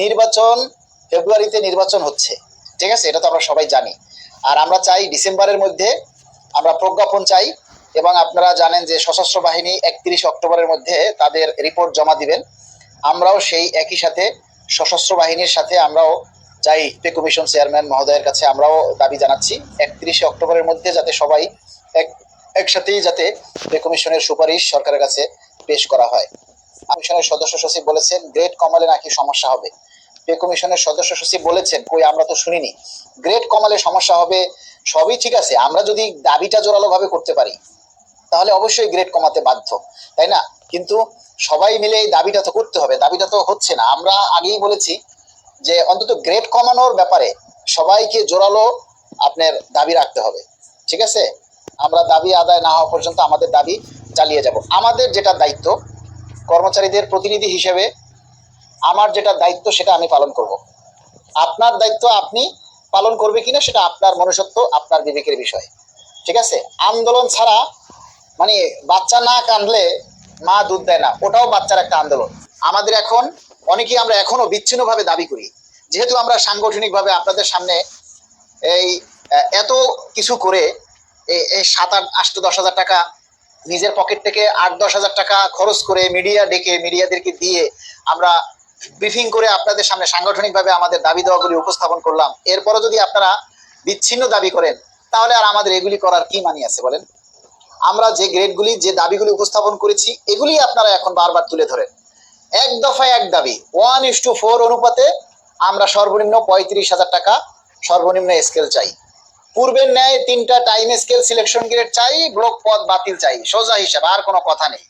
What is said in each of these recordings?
নির্বাচন ফেব্রুয়ারিতে নির্বাচন হচ্ছে। ঠিক আছে? এটা তো আমরা সবাই জানি। আর আমরা চাই ডিসেম্বরের মধ্যে আমরা প্রজ্ঞাপন চাই এবং আপনারা জানেন যে সশস্ত্র বাহিনী একত্রিশ অক্টোবরের মধ্যে তাদের রিপোর্ট জমা দিবেন। আমরাও সেই একই সাথে সশস্ত্র বাহিনীর সাথে আমরাও চাই পে কমিশন চেয়ারম্যান মহোদয়ের কাছে আমরাও দাবি জানাচ্ছি, একত্রিশে অক্টোবরের মধ্যে যাতে সবাই এক, একসাথেই যাতে পে কমিশনের সুপারিশ সরকারের কাছে পেশ করা হয়। কমিশনের সদস্য সচিব বলেছেন, গ্রেট কমলে নাকি সমস্যা হবে। পে কমিশনের সদস্য সচিব বলেছেন, কই আমরা তো শুনিনি। গ্রেট কমালে সমস্যা হবে, সবই ঠিক আছে, আমরা যদি দাবিটা জোরালোভাবে করতে পারি, তাহলে অবশ্যই গ্রেড কমাতে বাধ্য, তাই না? কিন্তু সবাই মিলে এই দাবিটা তো করতে হবে, দাবিটা তো হচ্ছে না। আমরা আগেই বলেছি যে অন্তত গ্রেড কমানোর ব্যাপারে সবাইকে জোরালো আপনার দাবি রাখতে হবে, ঠিক আছে? আমরা দাবি আদায় না হওয়া পর্যন্ত আমাদের দাবি চালিয়ে যাব। আমাদের যেটা দায়িত্ব, কর্মচারীদের প্রতিনিধি হিসেবে আমার যেটা দায়িত্ব সেটা আমি পালন করব। আপনার দায়িত্ব আপনি পালন করবে কিনা সেটা আপনার মনুষ্যত্ব, আপনার বিবেকের বিষয়। ঠিক আছে? আন্দোলন ছাড়া মানে বাচ্চা না কাঁদলে মা দুধ দেয় না, ওটাও বাচ্চার একটা আন্দোলন। আমাদের এখন অনেকেই আমরা এখনও বিচ্ছিন্নভাবে দাবি করি। যেহেতু আমরা সাংগঠনিকভাবে আপনাদের সামনে এই এত কিছু করে এই- সাত আট আষ্ট দশ হাজার টাকা নিজের পকেট থেকে আট দশ হাজার টাকা খরচ করে মিডিয়া ডেকে মিডিয়াদেরকে দিয়ে আমরা ব্রিফিং করে আপনাদের সামনে সাংগঠনিকভাবে আমাদের দাবি দেওয়াগুলি উপস্থাপন করলাম। এরপরও যদি আপনারা বিচ্ছিন্ন দাবি করেন, তাহলে আর আমাদের এগুলি করার কি মানি আছে বলেন? আমরা যে গ্রেডগুলি, যে দাবিগুলি উপস্থাপন করেছি এগুলি আপনারা এখন বারবার তুলে ধরেন। এক দফায় এক দাবি ওয়ান ইস টু ফোর অনুপাতে আমরা সর্বনিম্ন পঁয়ত্রিশ হাজার টাকা সর্বনিম্ন স্কেল চাই। পূর্বের ন্যায় তিনটা টাইম স্কেল সিলেকশন গ্রেড চাই ব্লক পদ বাতিল চাই, সোজা হিসাব, আর কোনো কথা নেই।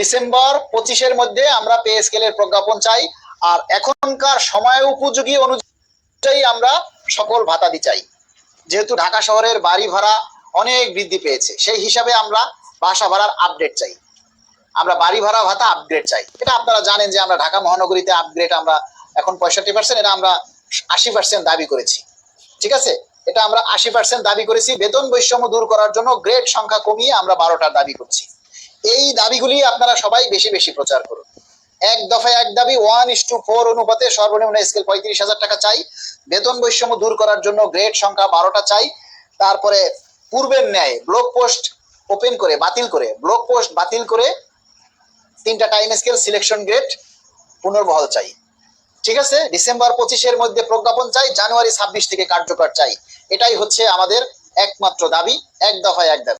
ডিসেম্বর পঁচিশের মধ্যে আমরা পে স্কেলের প্রজ্ঞাপন চাই, আর এখনকার সময় উপযোগী অনুযায়ী আমরা সকল ভাতাদি চাই। যেহেতু ঢাকা শহরের বাড়ি ভাড়া অনেক বৃদ্ধি পেয়েছে, সেই হিসাবে আমরা বাসা ভাড়ার আপডেট চাই। আমরা বাড়ি ভাড়া, ভাতা আপগ্রেড চাই। এটা আপনারা জানেন যে আমরা ঢাকা মহানগরীতে আপগ্রেড আমরা এখন পঁয়ষট্টি পার্সেন্ট এটা আমরা আশি পার্সেন্ট দাবি করেছি। ঠিক আছে? এটা আমরা আশি পার্সেন্ট দাবি করেছি। বেতন বৈষম্য দূর করার জন্য গ্রেড সংখ্যা কমিয়ে আমরা বারোটার দাবি করছি। এই দাবিগুলি আপনারা সবাই বেশি বেশি প্রচার করুন। এক দফায় এক দাবি ওয়ান ইস টু ফোর অনুপাতে সর্বনিম্ন স্কেল পঁয়ত্রিশ হাজার টাকা চাই। বেতন বৈষম্য দূর করার জন্য গ্রেড সংখ্যা বারোটা চাই। তারপরে পূর্বের ন্যায় ব্লক পোস্ট ওপেন করে, বাতিল করে ব্লক পোস্ট বাতিল করে তিনটা টাইম স্কেল সিলেকশন গ্রেড পুনর্বহাল চাই। ঠিক আছে? ডিসেম্বর পঁচিশের মধ্যে প্রজ্ঞাপন চাই জানুয়ারি ছাব্বিশ থেকে কার্যকর চাই। এটাই হচ্ছে আমাদের একমাত্র দাবি, এক দফায় এক দাবি।